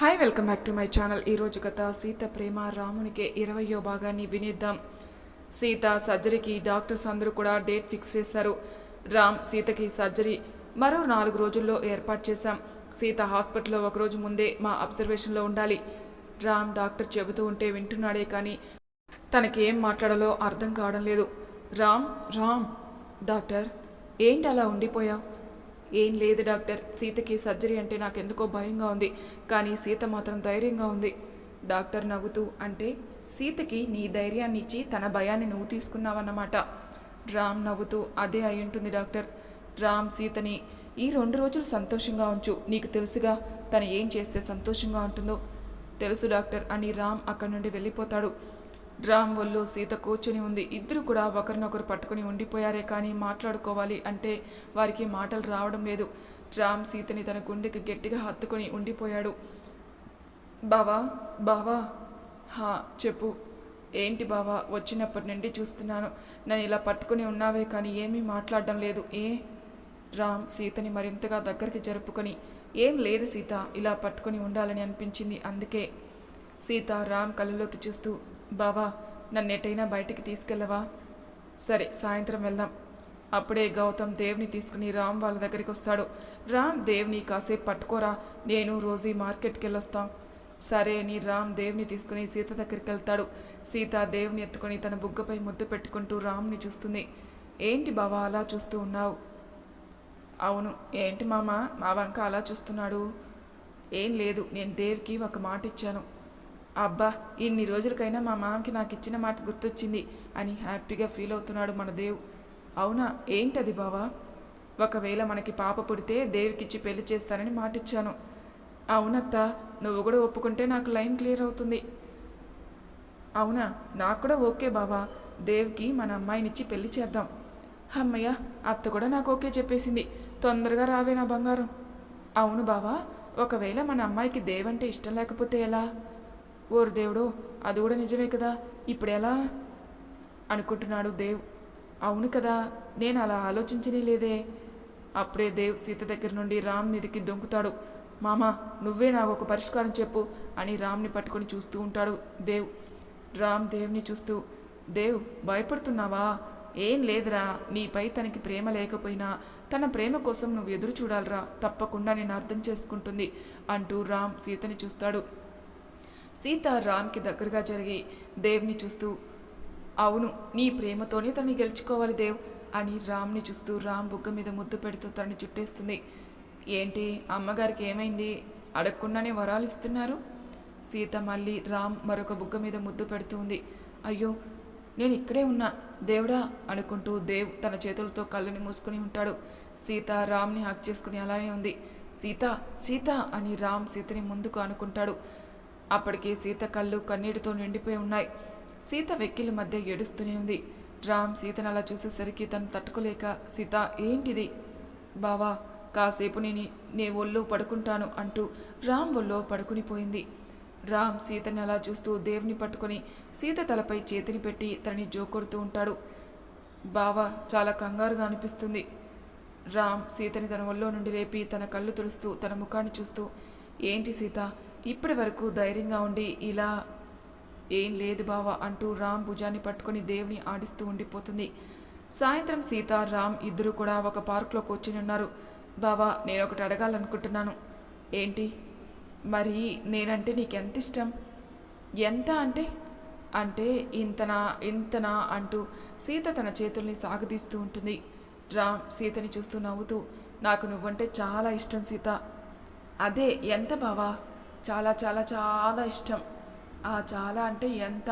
Hi welcome back to my channel ఈరోజు కథ సీత ప్రేమ రామునికే ఇరవయో భాగాన్ని వినిద్దాం. సీత సర్జరీకి డాక్టర్స్ అందరూ కూడా డేట్ ఫిక్స్ చేశారు. రామ్ సీతకి సర్జరీ మరో నాలుగు రోజుల్లో ఏర్పాటు చేశాం. సీత హాస్పిటల్లో ఒకరోజు ముందే మా అబ్జర్వేషన్లో ఉండాలి. రామ్ డాక్టర్ చెబుతూ ఉంటే వింటున్నాడే కానీ తనకి ఏం మాట్లాడాలో అర్థం కావడం లేదు. రామ్ రామ్ డాక్టర్ ఏంటి అలా ఉండిపోయావు? ఏం లేదు డాక్టర్. సీతకి సర్జరీ అంటే నాకెందుకో భయంగా ఉంది. కానీ సీత మాత్రం ధైర్యంగా ఉంది. డాక్టర్ నవ్వుతూ అంటే సీతకి నీ ధైర్యాన్ని ఇచ్చి తన భయాన్ని నువ్వు తీసుకున్నావన్నమాట. రామ్ నవ్వుతూ అదే అయి ఉంటుంది డాక్టర్. రామ్ సీతని ఈ రెండు రోజులు సంతోషంగా ఉంచు. నీకు తెలుసుగా తను ఏం చేస్తే సంతోషంగా ఉంటుందో. తెలుసు డాక్టర్ అని రామ్ అక్కడి నుండి వెళ్ళిపోతాడు. డ్రామ్ ఒళ్ళు సీత కూర్చుని ఉంది. ఇద్దరు కూడా ఒకరినొకరు పట్టుకుని ఉండిపోయారే కానీ మాట్లాడుకోవాలి అంటే వారికి మాటలు రావడం లేదు. రామ్ సీతని తన గుండెకి గట్టిగా హత్తుకొని ఉండిపోయాడు. బావా బావా హా చెప్పు. ఏంటి బావా వచ్చినప్పటి నుండి చూస్తున్నాను. నన్ను ఇలా పట్టుకుని ఉన్నావే కానీ ఏమీ మాట్లాడడం లేదు. ఏ? రామ్ సీతని మరింతగా దగ్గరికి జరుపుకొని ఏం లేదు సీత ఇలా పట్టుకొని ఉండాలని అనిపించింది అందుకే. సీత రామ్ కళ్ళలోకి చూస్తూ బావా నన్నెటైనా బయటికి తీసుకెళ్ళవా? సరే సాయంత్రం వెళ్దాం. అప్పుడే గౌతమ్ దేవ్ని తీసుకుని రామ్ వాళ్ళ దగ్గరికి వస్తాడు. రామ్ దేవ్ని కాసేపు పట్టుకోరా. నేను రోజీ మార్కెట్కి వెళ్ళొస్తాం సరే అని రామ్ దేవ్ని తీసుకుని సీత దగ్గరికి వెళ్తాడు. సీత దేవ్ని ఎత్తుకొని తన బుగ్గపై ముద్దు పెట్టుకుంటూ రామ్ని చూస్తుంది. ఏంటి బావా అలా చూస్తూ ఉన్నావు? అవును. ఏంటి మామ మా వంక అలా చూస్తున్నాడు? ఏం లేదు నేను దేవ్కి ఒక మాట ఇచ్చాను అబ్బా ఇన్ని రోజులకైనా మా మామకి నాకు ఇచ్చిన మాట గుర్తొచ్చింది అని హ్యాపీగా ఫీల్ అవుతున్నాడు మన దేవ్. అవునా? ఏంటది బావా? ఒకవేళ మనకి పాప పుడితే దేవికిచ్చి పెళ్ళి చేస్తానని మాటిచ్చాను. అవునత్త నువ్వు కూడా ఒప్పుకుంటే నాకు లైన్ క్లియర్ అవుతుంది. అవునా? నాకు కూడా ఓకే బావా. దేవ్కి మన అమ్మాయినిచ్చి పెళ్ళి చేద్దాం. అమ్మయ్య అత్త కూడా నాకు ఓకే చెప్పేసింది. తొందరగా రావే నా బంగారం. అవును బావా ఒకవేళ మన అమ్మాయికి దేవంటే ఇష్టం లేకపోతే ఎలా? ఓరు దేవుడు అది కూడా నిజమే కదా? ఇప్పుడు ఎలా అనుకుంటున్నాడు దేవ్. అవును కదా నేను అలా ఆలోచించనే లేదే. అప్పుడే దేవ్ సీత దగ్గర నుండి రామ్ మీదకి దొంకుతాడు మామ నువ్వే నాకు ఒక పరిష్కారం చెప్పు అని రామ్ని పట్టుకొని చూస్తూ ఉంటాడు దేవ్. రామ్ దేవ్ని చూస్తూ దేవ్ భయపడుతున్నావా? ఏం లేదురా నీపై తనకి ప్రేమ లేకపోయినా తన ప్రేమ కోసం నువ్వు ఎదురు చూడాలిరా తప్పకుండా నేను అర్థం చేసుకుంటుంది అంటూ రామ్ సీతని చూస్తాడు. సీత రామ్కి దగ్గరగా జరిగి దేవ్ని చూస్తూ అవును నీ ప్రేమతోనే తనని గెలుచుకోవాలి దేవ్ అని రామ్ని చూస్తూ రామ్ బుగ్గ మీద ముద్దు పెడుతూ తనని చుట్టేస్తుంది. ఏంటి అమ్మగారికి ఏమైంది? అడగకుండానే వరాలు ఇస్తున్నారు? సీత మళ్ళీ రామ్ మరొక బుగ్గ మీద ముద్దు పెడుతూ ఉంది. అయ్యో నేను ఇక్కడే ఉన్నా దేవుడా అనుకుంటూ దేవ్ తన చేతులతో కళ్ళని మూసుకుని ఉంటాడు. సీత రామ్ని హక్ చేసుకుని అలానే ఉంది. సీత సీత అని రామ్ సీతని ముందుకు అనుకుంటాడు. అప్పటికి సీత కళ్ళు కన్నీటితో నిండిపోయి ఉన్నాయి. సీత వెక్కిల మధ్య ఏడుస్తూనే ఉంది. రామ్ సీతను అలా చూసేసరికి తను తట్టుకోలేక సీత ఏంటిది? బావా కాసేపు నేను నీ ఒళ్ళో పడుకుంటాను అంటూ రామ్ ఒళ్ళో పడుకునిపోయింది రామ్ సీతని అలా చూస్తూ దేవుని పట్టుకొని సీత తలపై చేతిని పెట్టి తనని జోకొడుతూ ఉంటాడు. బావా చాలా కంగారుగా అనిపిస్తుంది. రామ్ సీతని తన ఒళ్ళో నుండి లేపి తన కళ్ళు తుడుస్తూ తన ముఖాన్ని చూస్తూ ఏంటి సీత ఇప్పటి వరకు ధైర్యంగా ఉండి ఇలా ఏం లేదు బావా అంటూ రామ్ భుజాన్ని పట్టుకొని దేవుని ఆడిస్తూ ఉండిపోతుంది. సాయంత్రం సీత రామ్ ఇద్దరు కూడా ఒక పార్క్లో కూర్చొని ఉన్నారు. బావా నేను ఒకటి అడగాలనుకుంటున్నాను. ఏంటి? మరి నేనంటే నీకెంత ఇష్టం? ఎంత అంటే? అంటే ఇంతనా ఇంతనా అంటూ సీత తన చేతుల్ని సాగదీస్తూ ఉంటుంది. రామ్ సీతని చూస్తూ నవ్వుతూ నాకు నువ్వంటే చాలా ఇష్టం సీత. అదే ఎంత బావా? చాలా చాలా చాలా ఇష్టం. ఆ చాలా అంటే ఎంత?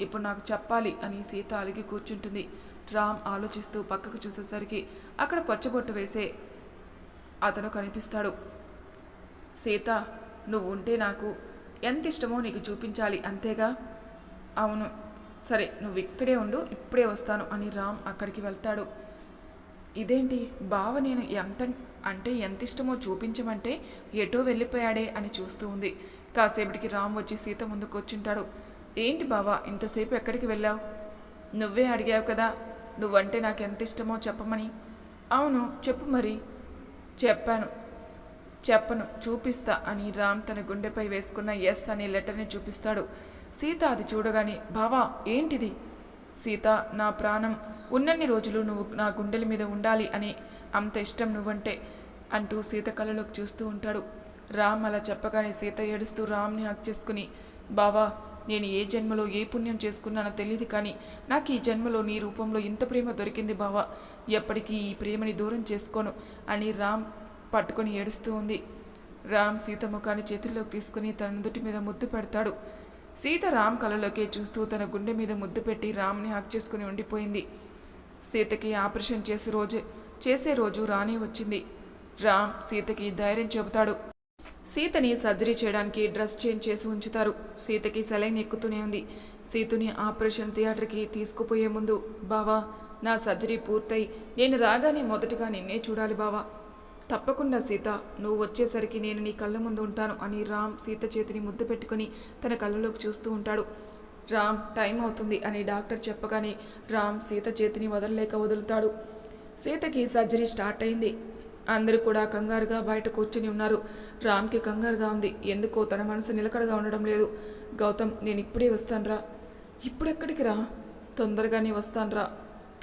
ఇప్పుడు నాకు చెప్పాలి అని సీత అలిగి కూర్చుంటుంది. రామ్ ఆలోచిస్తూ పక్కకు చూసేసరికి అక్కడ పచ్చబొట్టు వేసే అతను కనిపిస్తాడు. సీత నువ్వు ఉంటే నాకు ఎంత ఇష్టమో నీకు చూపించాలి అంతేగా? అవును. సరే నువ్వు ఇక్కడే ఉండు ఇప్పుడే వస్తాను అని రామ్ అక్కడికి వెళ్తాడు. ఇదేంటి? బావ నేను ఎంత అంటే ఎంత ఇష్టమో చూపించమంటే ఎటో వెళ్ళిపోయాడే అని చూస్తూ ఉంది. కాసేపటికి రామ్ వచ్చి సీత ముందు కూర్చుంటాడు. ఏంటి బావా ఇంతసేపు ఎక్కడికి వెళ్ళావు? నువ్వే అడిగావు కదా నువ్వంటే నాకు ఎంత ఇష్టమో చెప్పమని. అవును చెప్పు మరి. చెప్పాను. చెప్పను చూపిస్తా అని రామ్ తన గుండెపై వేసుకున్న ఎస్ అనే లెటర్ని చూపిస్తాడు. సీత అది చూడగానే బావా ఏంటిది? సీత నా ప్రాణం ఉన్నన్ని రోజులు నువ్వు నా గుండెల మీద ఉండాలి అని అంత ఇష్టం నువ్వంటే అంటూ సీత కళ్ళలోకి చూస్తూ ఉంటాడు. రామ్ అలా చెప్పగానే సీత ఏడుస్తూ రామ్ని హక్ చేసుకుని బావా నేను ఏ జన్మలో ఏ పుణ్యం చేసుకున్నానో తెలియదు కానీ నాకు ఈ జన్మలో నీ రూపంలో ఇంత ప్రేమ దొరికింది బావా. ఎప్పటికీ ఈ ప్రేమని దూరం చేసుకోను అని రామ్ పట్టుకొని ఏడుస్తూ ఉంది. రామ్ సీత ముఖాన్ని చేతుల్లోకి తీసుకుని తన నుదుటి మీద ముద్దు పెడతాడు. సీత రామ్ కళ్ళలోకే చూస్తూ తన గుండె మీద ముద్దు పెట్టి రామ్ని హక్ చేసుకుని ఉండిపోయింది. సీతకి ఆపరేషన్ చేసే రోజు చేసే రోజు రానే వచ్చింది. రామ్ సీతకి ధైర్యం చెబుతాడు. సీతని సర్జరీ చేయడానికి డ్రెస్ చేంజ్ చేసి ఉంచుతారు. సీతకి సెలైన్ ఎక్కుతూనే ఉంది. సీతుని ఆపరేషన్ థియేటర్కి తీసుకుపోయే ముందు బావా నా సర్జరీ పూర్తయి. నేను రాగానే మొదటగా నిన్నే చూడాలి బావా. తప్పకుండా సీత. నువ్వు వచ్చేసరికి నేను నీ కళ్ళ ముందు ఉంటాను అని రామ్ సీత చేతిని ముద్దు పెట్టుకుని తన కళ్ళలోకి చూస్తూ ఉంటాడు. రామ్ టైం అవుతుంది అని డాక్టర్ చెప్పగానే రామ్ సీత చేతిని వదలలేక వదులుతాడు. సీతకి సర్జరీ స్టార్ట్ అయింది. అందరూ కూడా కంగారుగా బయట కూర్చుని ఉన్నారు. రామ్కి కంగారుగా ఉంది. ఎందుకో తన మనసు నిలకడగా ఉండడం లేదు. గౌతమ్ నేను ఇప్పుడే వస్తానురా. ఇప్పుడెక్కడికి రా? తొందరగానే వస్తానురా.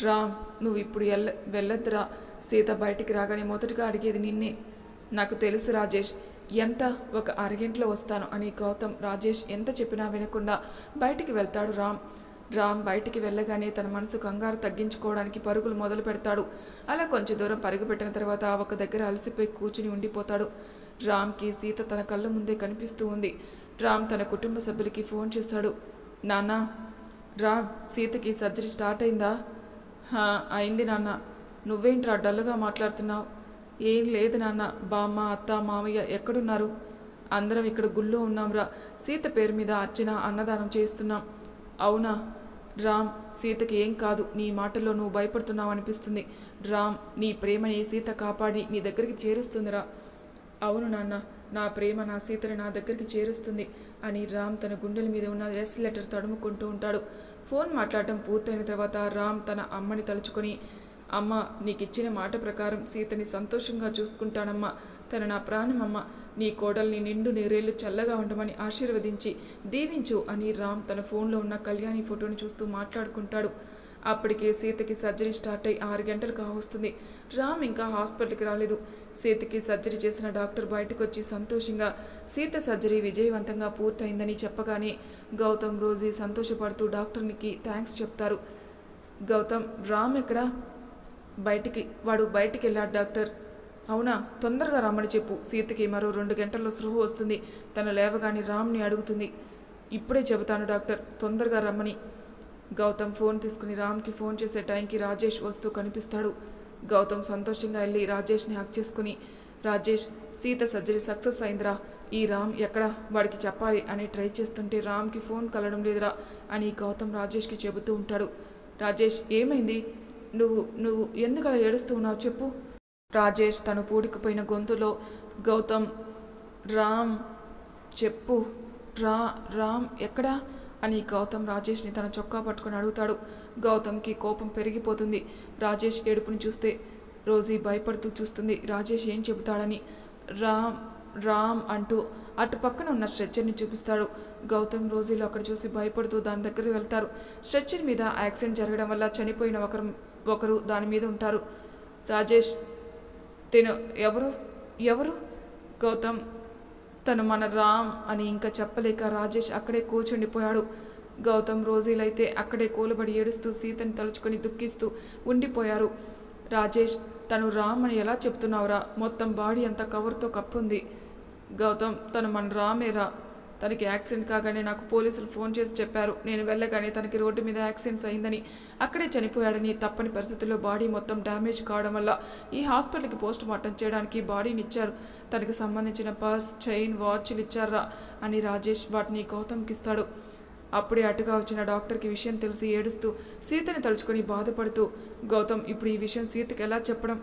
రామ్ నువ్వు ఇప్పుడు ఎల్ల వెళ్ళొద్దురా. సీత బయటికి రాగానే మొదటగా అడిగేది నిన్నే. నాకు తెలుసు రాజేష్ ఎంత ఒక అరగంటలో వస్తాను అని గౌతమ్ రాజేష్ ఎంత చెప్పినా వినకుండా బయటికి వెళ్తాడు రామ్. రామ్ బయటికి వెళ్ళగానే తన మనసు కంగారు తగ్గించుకోవడానికి పరుగులు మొదలు పెడతాడు. అలా కొంచెం దూరం పరుగు పెట్టిన తర్వాత ఒక దగ్గర అలసిపోయి కూర్చుని ఉండిపోతాడు. రామ్కి సీత తన కళ్ళ ముందే కనిపిస్తూ ఉంది. రామ్ తన కుటుంబ సభ్యులకి ఫోన్ చేశాడు. నాన్న రామ్ సీతకి సర్జరీ స్టార్ట్ అయిందా? "హా, అయింది నాన్న. నువ్వేంట్రా డల్లుగా మాట్లాడుతున్నావు? ఏం లేదు నాన్న. బామ్మ అత్త మామయ్య ఎక్కడున్నారు? అందరం ఇక్కడ గుళ్ళో ఉన్నాంరా. సీత పేరు మీద అర్చన అన్నదానం చేస్తున్నాం. అవునా? రామ్ సీతకి ఏం కాదు. నీ మాటల్లో నువ్వు భయపడుతున్నావు అనిపిస్తుంది. రామ్ నీ ప్రేమని సీత కాపాడి నీ దగ్గరికి చేరుస్తుందిరా. అవును నాన్న. నా ప్రేమ నా సీతని నా దగ్గరికి చేరుస్తుంది అని రామ్ తన గుండెల మీద ఉన్న ఎస్ లెటర్ తడుముకుంటూ ఉంటాడు. ఫోన్ మాట్లాడటం పూర్తయిన తర్వాత రామ్ తన అమ్మని తలుచుకొని అమ్మ నీకు ఇచ్చిన మాట ప్రకారం సీతని సంతోషంగా చూసుకుంటానమ్మా. తన నా ప్రాణమమ్మ నీ కోడల్ని నిండు నీరేళ్ళు చల్లగా ఉండమని ఆశీర్వదించి దీవించు అని రామ్ తన ఫోన్లో ఉన్న కళ్యాణి ఫోటోని చూస్తూ మాట్లాడుకుంటాడు. అప్పటికే సీతకి సర్జరీ స్టార్ట్ అయి ఆరు గంటలు కావస్తుంది రామ్ ఇంకా హాస్పిటల్కి రాలేదు. సీతకి సర్జరీ చేసిన డాక్టర్ బయటకు వచ్చి సంతోషంగా సీత సర్జరీ విజయవంతంగా పూర్తయిందని చెప్పగానే గౌతమ్ రోజీ సంతోషపడుతూ డాక్టర్నికి థ్యాంక్స్ చెప్తారు. గౌతమ్ రామ్ ఎక్కడా? బయటికి వాడు బయటికి వెళ్ళాడు డాక్టర్. అవునా? తొందరగా రమ్మని చెప్పు. సీతకి మరో రెండు గంటల్లో స్పృహ వస్తుంది. తను లేవగాని రామ్ని అడుగుతుంది. ఇప్పుడే చెబుతాను డాక్టర్ తొందరగా రమ్మని. గౌతమ్ ఫోన్ తీసుకుని రామ్కి ఫోన్ చేసే టైంకి రాజేష్ వస్తూ కనిపిస్తాడు. గౌతమ్ సంతోషంగా వెళ్ళి రాజేష్ని హక్ చేసుకుని రాజేష్ సీత సర్జరీ సక్సెస్ అయిందిరా. ఈ రామ్ ఎక్కడ? వాడికి చెప్పాలి అని ట్రై చేస్తుంటే రామ్కి ఫోన్ కలడం లేదురా అని గౌతమ్ రాజేష్కి చెబుతూ ఉంటాడు. రాజేష్ ఏమైంది? నువ్వు నువ్వు ఎందుకు అలా ఏడుస్తున్నావు చెప్పు? రాజేష్ తను పూడికిపోయిన గొంతులో గౌతమ్ రామ్ చెప్పు రా రామ్ ఎక్కడా? అని గౌతమ్ రాజేష్ని తన చొక్కా పట్టుకొని అడుగుతాడు. గౌతమ్కి కోపం పెరిగిపోతుంది. రాజేష్ ఏడుపుని చూస్తే రోజీ భయపడుతూ చూస్తుంది. రాజేష్ ఏం చెబుతాడని రామ్ రామ్ అంటూ అటు పక్కన ఉన్న స్ట్రెచ్చర్ని చూపిస్తాడు. గౌతమ్ రోజీలు అక్కడ చూసి భయపడుతూ దాని దగ్గరికి వెళ్తారు. స్ట్రెచ్చర్ మీద యాక్సిడెంట్ జరగడం వల్ల చనిపోయిన ఒకరు ఒకరు దాని మీద ఉంటారు. రాజేష్ తిను ఎవరు? ఎవరు? గౌతమ్ తను మన రామ్ అని ఇంకా చెప్పలేక రాజేష్ అక్కడే కూర్చుండిపోయాడు. గౌతమ్ రోజీలైతే అక్కడే కూలబడి ఏడుస్తూ సీతని తలుచుకొని దుఃఖిస్తూ ఉండిపోయారు. రాజేష్ తను రామ్ అని ఎలా చెప్తున్నావురా? మొత్తం బాడీ అంతా కవర్తో కప్పుంది. గౌతమ్ తను మన రామేరా? తనకి యాక్సిడెంట్ కాగానే నాకు పోలీసులు ఫోన్ చేసి చెప్పారు. నేను వెళ్ళగానే తనకి రోడ్డు మీద యాక్సిడెంట్స్ అయిందని. అక్కడే చనిపోయాడని తప్పని పరిస్థితుల్లో బాడీ మొత్తం డ్యామేజ్ కావడం వల్ల ఈ హాస్పిటల్కి పోస్ట్ మార్టం చేయడానికి బాడీని ఇచ్చారు. తనకి సంబంధించిన పర్స్ చైన్ వాచ్లు ఇచ్చారా అని రాజేష్ వాటిని గౌతమ్కి ఇస్తాడు. అప్పుడే అటుగా వచ్చిన డాక్టర్కి విషయం తెలిసి ఏడుస్తూ సీతని తలుచుకొని బాధపడుతూ గౌతమ్ ఇప్పుడు ఈ విషయం సీతకి ఎలా చెప్పడం?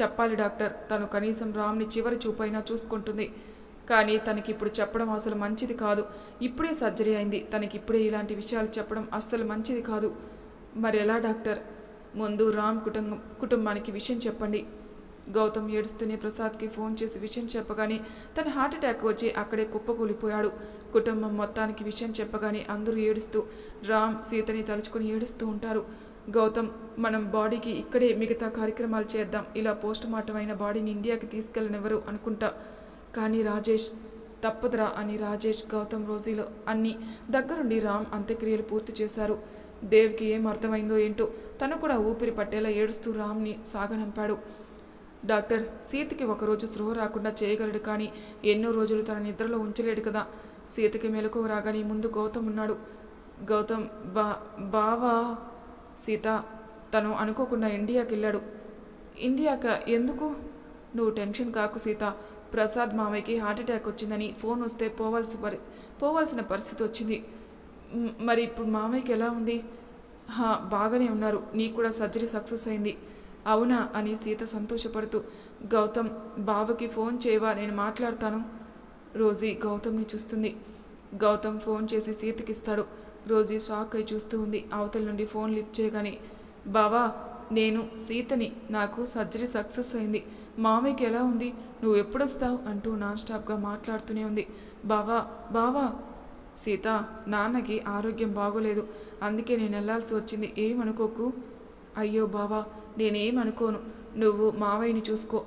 చెప్పాలి డాక్టర్. తను కనీసం రామ్ని చివరి చూపైనా చూసుకుంటుంది. కానీ తనకి ఇప్పుడు చెప్పడం అసలు మంచిది కాదు. ఇప్పుడే సర్జరీ అయింది. తనకి ఇప్పుడే ఇలాంటి విషయాలు చెప్పడం అస్సలు మంచిది కాదు. మరి ఎలా డాక్టర్? ముందు రామ్ కుటుంబం కుటుంబానికి విషయం చెప్పండి. గౌతమ్ ఏడుస్తూనే ప్రసాద్కి ఫోన్ చేసి విషయం చెప్పగానే తన హార్ట్ అటాక్ వచ్చి అక్కడే కుప్పకూలిపోయాడు. కుటుంబం మొత్తానికి విషయం చెప్పగానే అందరూ ఏడుస్తూ రామ్ సీతని తలుచుకుని ఏడుస్తూ ఉంటారు. గౌతమ్ మనం బాడీకి ఇక్కడే మిగతా కార్యక్రమాలు చేద్దాం. ఇలా పోస్ట్ మార్టం అయిన బాడీని ఇండియాకి తీసుకెళ్ళనివ్వరు అనుకుంటా. కానీ రాజేష్ తప్పదురా అని రాజేష్ గౌతమ్ రోజీలో అన్ని దగ్గరుండి రామ్ అంత్యక్రియలు పూర్తి చేశారు. దేవ్కి ఏం అర్థమైందో ఏంటో తను కూడా ఊపిరి పట్టేలా ఏడుస్తూ రామ్ని సాగనంపాడు. డాక్టర్ సీతకి ఒకరోజు స్రోహ రాకుండా చేయగలడు కానీ ఎన్నో రోజులు తన నిద్రలో ఉంచలేడు కదా. సీతకి మెలకువ రాగానే ముందు గౌతమ్ ఉన్నాడు. గౌతమ్ బా బావా? సీత తను అనుకోకుండా ఇండియాకి వెళ్ళాడు ఇండియాక ఎందుకు? నువ్వు టెన్షన్ కాకు సీత. ప్రసాద్ మామయ్యకి హార్ట్ అటాక్ వచ్చిందని ఫోన్ వస్తే పోవాల్సి పరి పోవాల్సిన పరిస్థితి వచ్చింది. మరి ఇప్పుడు మామయ్యకి ఎలా ఉంది? హా, బాగానే ఉన్నారు. నీకు కూడా సర్జరీ సక్సెస్ అయింది. అవునా? అని సీత సంతోషపడుతూ గౌతమ్ బావకి ఫోన్ చేయవా? నేను మాట్లాడతాను. రోజీ గౌతమ్ని చూస్తుంది. గౌతమ్ ఫోన్ చేసి సీతకిస్తాడు. రోజీ షాక్ అయి చూస్తూ ఉంది. అవతల నుండి ఫోన్ లిఫ్ట్ చేయగానే బావా నేను సీతని నాకు సర్జరీ సక్సెస్ అయింది. మామయ్యకి ఎలా ఉంది? నువ్వు ఎప్పుడొస్తావు? అంటూ నాన్ స్టాప్గా మాట్లాడుతూనే ఉంది. బావా బావా! సీత నాన్నకి ఆరోగ్యం బాగోలేదు. అందుకే నేను వెళ్ళాల్సి వచ్చింది. ఏమనుకోకు? అయ్యో బావా నేనేం అనుకోను నువ్వు మావయ్యని చూసుకో.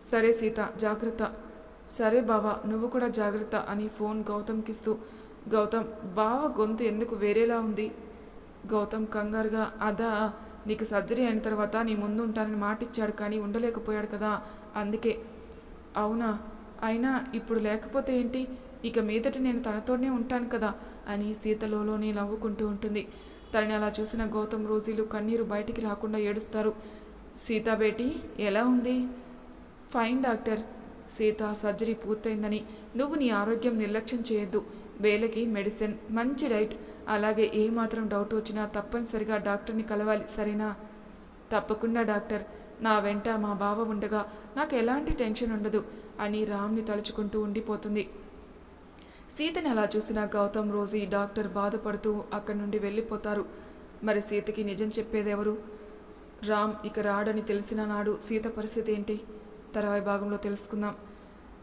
సరే సీత జాగ్రత్త. సరే బావా నువ్వు కూడా జాగ్రత్త అని ఫోన్ గౌతమ్కిస్తూ. గౌతమ్ బావ గొంతు ఎందుకు వేరేలా ఉంది? గౌతమ్ కంగారుగా అదా నీకు సర్జరీ అయిన తర్వాత నీ ముందు ఉంటానని మాటిచ్చాడు కానీ ఉండలేకపోయాడు కదా. అందుకే. అవునా? అయినా ఇప్పుడు లేకపోతే ఏంటి? ఇక మీదట నేను తనతోనే ఉంటాను కదా అని సీతలోనే నవ్వుకుంటూ ఉంటుంది. తనని అలా చూసిన గౌతమ్ రోజీలు కన్నీరు బయటికి రాకుండా ఏడుస్తారు. సీతా ఎలా ఉంది? Fine doctor. సీత సర్జరీ పూర్తయిందని. నువ్వు నీ ఆరోగ్యం నిర్లక్ష్యం చేయొద్దు. వేలకి మెడిసిన్. మంచి డైట్. అలాగే ఏ మాత్రం డౌట్ వచ్చినా తప్పనిసరిగా డాక్టర్ని కలవాలి. సరేనా? తప్పకుండా డాక్టర్. నా వెంట మా బావ ఉండగా నాకు ఎలాంటి టెన్షన్ ఉండదు అని రామ్ని తలుచుకుంటూ ఉండిపోతుంది. సీతని అలా చూసిన గౌతమ్ రోజీ డాక్టర్ బాధపడుతూ అక్కడి నుండి వెళ్ళిపోతారు. మరి సీతకి నిజం చెప్పేదెవరు? రామ్ ఇక రాడని తెలిసిన నాడు సీత పరిస్థితి ఏంటి? తర్వాయి భాగంలో తెలుసుకుందాం.